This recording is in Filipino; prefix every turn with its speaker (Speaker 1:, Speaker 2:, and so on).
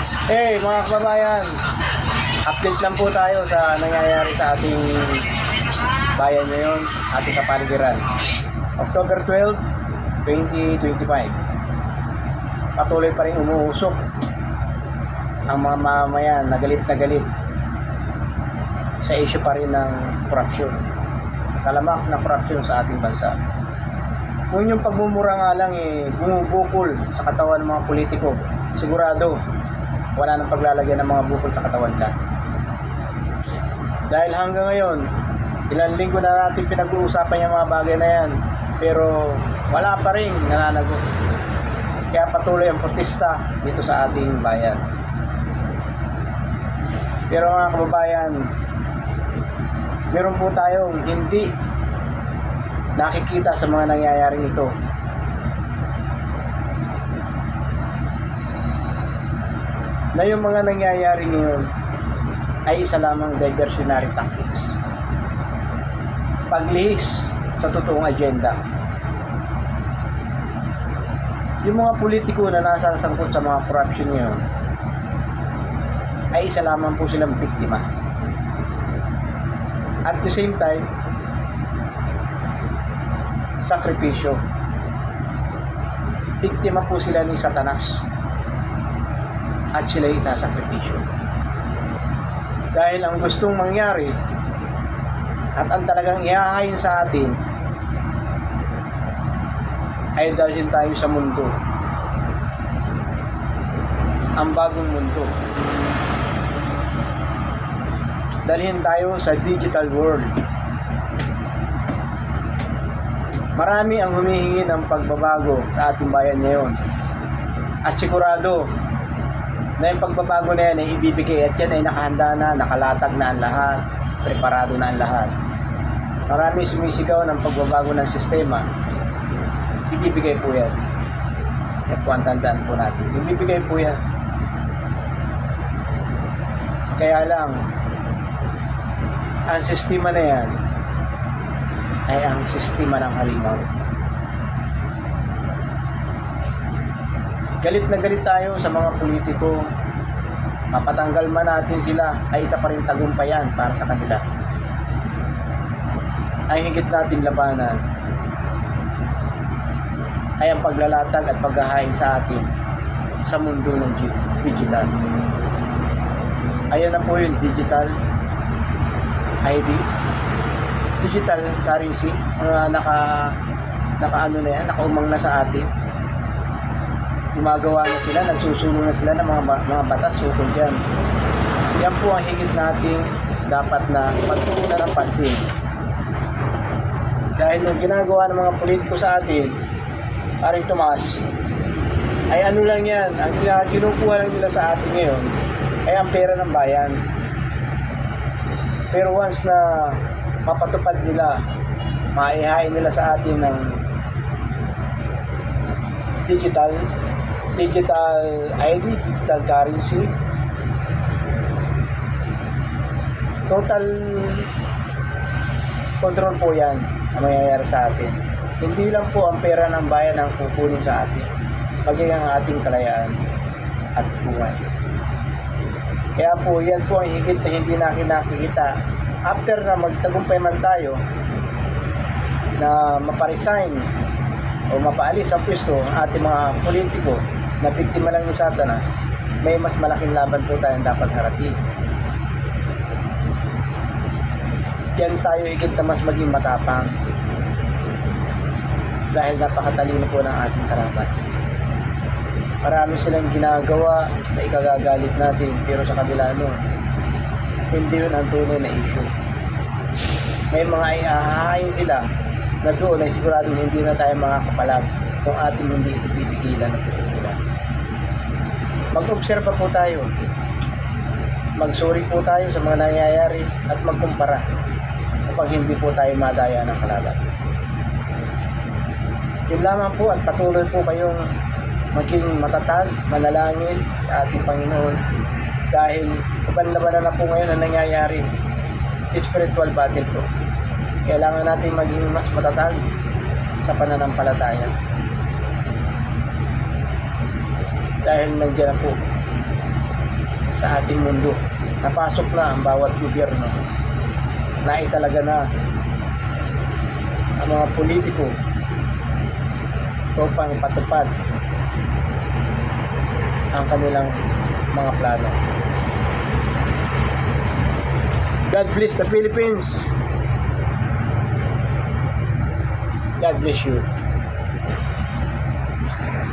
Speaker 1: Hey mga kababayan, update lang po tayo sa nangyayari sa ating bayan ngayon, ating kapaligiran. October 12, 2025. Patuloy pa rin umuusok ang mga mamamayan na galit na galit sa issue pa rin ng korupsyon. Talamak na korupsyon sa ating bansa. Kung yung pagmumura nga lang eh, bumubukol sa katawan ng mga politiko, sigurado wala nang paglalagyan ng mga bukol sa katawan nila. Dahil hanggang ngayon, ilang linggo na natin pinag-uusapan yung mga bagay na yan, pero wala pa rin nananagot. Kaya patuloy ang protesta dito sa ating bayan. Pero mga kababayan, meron po tayong hindi nakikita sa mga nangyayaring ito. Na yung mga nangyayari ngayon ay isa lamang diversionary tactics. Paglihis sa totoong agenda. Yung mga politiko na nasa sangkot sa mga corruption ngayon ay isa lamang po silang biktima. At the same time, sakripisyo. Biktima po sila ni Satanas at sila yung sasakripisyo. Dahil ang gustong mangyari at ang talagang ihahayin sa atin ay dalhin tayo sa mundo. Ang bagong mundo. Dalhin tayo sa digital world. Marami ang humihingi ng pagbabago sa ating bayan ngayon. At sigurado na yung pagbabago na yan ay ibibigay at yan ay nakahanda na, nakalatag na ang lahat, preparado na ang lahat. Marami sumisigaw ng pagbabago ng sistema. Ibibigay po yan. Yan po tandaan po natin. Ibibigay po yan. Kaya lang, ang sistema na yan ay ang sistema ng halimaw. Galit na galit tayo sa mga politiko. Mapatanggal man natin sila ay isa pa rin tagumpayan para sa kanila. Ay higit nating labanan ay ang paglalatag at paghahain sa atin sa mundo ng gi- digital. Ayan na po yung digital ID, digital currency, mga naka naka ano na yan, nakaumang na sa atin. Gumagawa na sila, nagsusulo na sila ng mga, mga batas ukol dyan. Yan po ang higit nating dapat na pagtuunan ng pansin. Dahil yung ginagawa ng mga politiko sa atin, paring Tomas, ay ano lang yan, ang kinukuha lang nila sa atin ngayon, ay ang pera ng bayan. Pero once na mapatupad nila, maihain nila sa atin ng digital, digital ID, digital currency, total control po yan ang mangyayari sa atin. Hindi lang po ang pera ng bayan ang kukunin sa atin, magiging ang ating kalayaan at buhay. Kaya po, yan po ang higit na hindi natin nakikita. After na magtagumpay man tayo, na maparesign o mapaalis sa pwesto ang ating mga politiko na biktima lang ni Satanas, may mas malaking laban po tayong dapat harapin. Yan tayo higit na mas maging matapang dahil napakatalino po ng ating karapat. Marami silang ginagawa na ikagagalit natin pero sa kabila nun, hindi yun ang tunay na issue. May mga iahahain sila na doon ay siguradong hindi na tayo makakapalag kung ating hindi ito pipigilan at pipigilan. Mag-obserba po tayo. Magsuri po tayo sa mga nangyayari at magkumpara kapag hindi po tayo madaya ng kalaban. Yun lamang po at patuloy po kayong maging matatag, manalangin sa ating Panginoon dahil kabanlabanan na po ngayon ang nangyayari spiritual battle po. Kailangan natin maging mas matatag sa pananampalataya. Dahil nandiyan na po ating mundo. Napasok na ang bawat gobyerno. Naitalaga na ang mga politiko upang ipatupad ang kanilang mga plano. God bless the Philippines. God bless you.